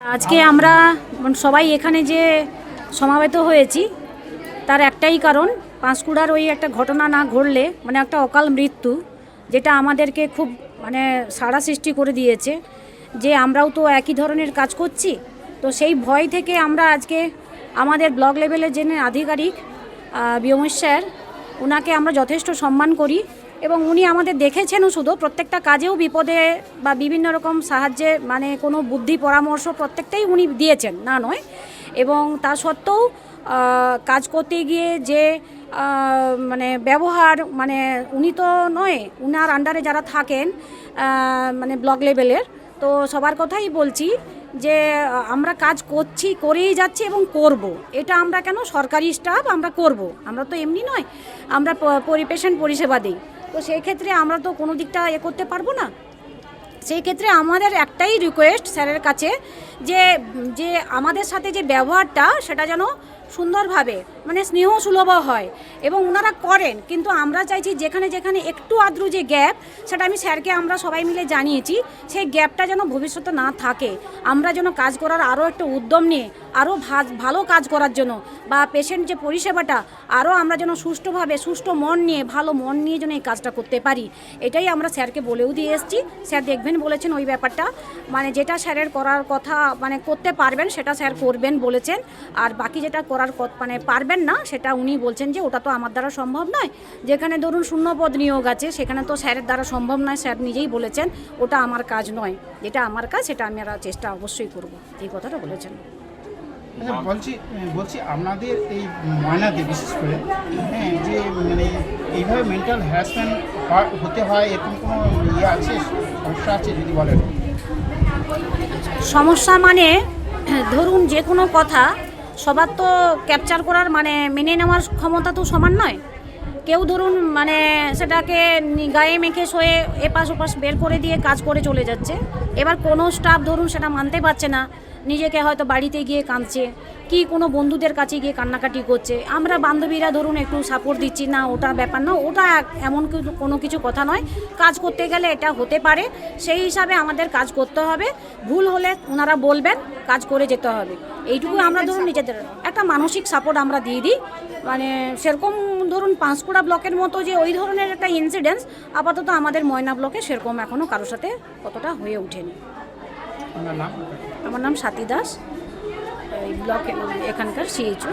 আজকে আমরা মানে সবাই এখানে যে সমাবেত হয়েছি, তার একটাই কারণ, পাঁশকুড়ার ওই একটা ঘটনা না ঘটলে মানে একটা অকাল মৃত্যু, যেটা আমাদেরকে খুব মানে সাড়া সৃষ্টি করে দিয়েছে, যে আমরাও তো একই ধরনের কাজ করছি। তো সেই ভয় থেকে আমরা আজকে আমাদের ব্লক লেভেলের যিনি আধিকারিক বিয়মেশ স্যার ওনাকে আমরা যথেষ্ট সম্মান করি। এবং উনি আমাদের দেখেছেনও শুধু, প্রত্যেকটা কাজেও বিপদে বা বিভিন্ন রকম সাহায্যে মানে কোনো বুদ্ধি, পরামর্শ প্রত্যেকটাই উনি দিয়েছেন, না নয় এবং তা সত্ত্বেও কাজ করতে গিয়ে যে মানে ব্যবহার মানে উনি তো নয়, উনার আন্ডারে যারা থাকেন মানে ব্লক লেভেলের তো সবার কথাই বলছি যে, আমরা কাজ করছি, করেই যাচ্ছি এবং করব। এটা আমরা কেন, সরকারি স্টাফ আমরা করব। আমরা তো এমনি নয়, আমরা পেশেন্ট পরিষেবা দিই তো সেই ক্ষেত্রে আমরা তো কোনো দিকটা এ করতে পারব না। সেই ক্ষেত্রে আমাদের একটাই রিকোয়েস্ট স্যারের কাছে যে যে আমাদের সাথে যে ব্যবহারটা সেটা যেন সুন্দরভাবে মানে স্নেহ সুলভ হয়। এবং ওনারা করেন, কিন্তু আমরা চাইছি যেখানে যেখানে একটু আদ্রু যে গ্যাপ, সেটা আমি স্যারকে আমরা সবাই মিলে জানিয়েছি, সেই গ্যাপটা যেন ভবিষ্যতে না থাকে। আমরা যেন কাজ করার আরও একটা উদ্যম নিয়ে, আরও ভালো কাজ করার জন্য, বা পেশেন্ট যে পরিষেবাটা, আরও আমরা যেন সুষ্ঠুভাবে, সুষ্ঠু মন নিয়ে, ভালো মন নিয়ে যেন এই কাজটা করতে পারি। এটাই আমরা স্যারকে বলেও দিয়ে এসেছি। স্যার দেখবেন বলেছেন ওই ব্যাপারটা। মানে যেটা স্যারের করার কথা মানে করতে পারবেন, সেটা স্যার করবেন বলেছেন। আর বাকি যেটা করার মানে পারবেন না, সেটা উনি বলছেন যে ওটা তো আমার দ্বারা সম্ভব নয়। যেখানে ধরুন শূন্যপদ নিয়োগ আছে সেখানে তো স্যারের দ্বারা সম্ভব নয় স্যার নিজেই বলেছেন ওটা আমার কাজ নয়। যেটা আমার কাজ সেটা আমি আর চেষ্টা অবশ্যই করব। এই কথাটা বলেছেন। আচ্ছা বলছি বলছি আপনাদের এই ময়নাতে বিশেষ করে হ্যাঁ যে মানে এইভাবে মেন্টাল হ্যারাসমেন্ট হতে হয় এরকম কোনো ইয়ে আছে সমস্যা আছে যদি বলেন? সমস্যা মানে ধরুন যে কোনো কথা সবার তো ক্যাপচার করার মানে মেনে নেওয়ার ক্ষমতা তো সমান নয়। কেউ ধরুন মানে সেটাকে গায়ে মেখে শোয়ে এপাশ ওপাশ বের করে দিয়ে কাজ করে চলে যাচ্ছে। এবার কোনো স্টাফ ধরুন সেটা মানতে পারছে না নিজেকে হয়তো বাড়িতে গিয়ে কাঁদছে কি কোনো বন্ধুদের কাছে গিয়ে কান্নাকাটি করছে। আমরা বান্ধবীরা ধরুন একটু সাপোর্ট দিচ্ছি না ওটা ব্যাপার না ওটা এমন কিছু- কোনো কিছু কথা নয়। কাজ করতে গেলে এটা হতে পারে সেই হিসাবে আমাদের কাজ করতে হবে। ভুল হলে ওনারা বলবেন কাজ করে যেতে হবে। এইটুকু আমরা ধরুন নিজেদের একটা মানসিক সাপোর্ট আমরা দিয়ে দিই। মানে সেরকম ধরুন পাঁশকুড়া ব্লকের মতো যে ওই ধরনের একটা ইনসিডেন্স আপাতত আমাদের ময়না ব্লকে সেরকম এখনও কারোর সাথে কতটা হয়ে ওঠেনি। আমার নাম সাতী দাস। এই ব্লকে এখানকার সিএইচও।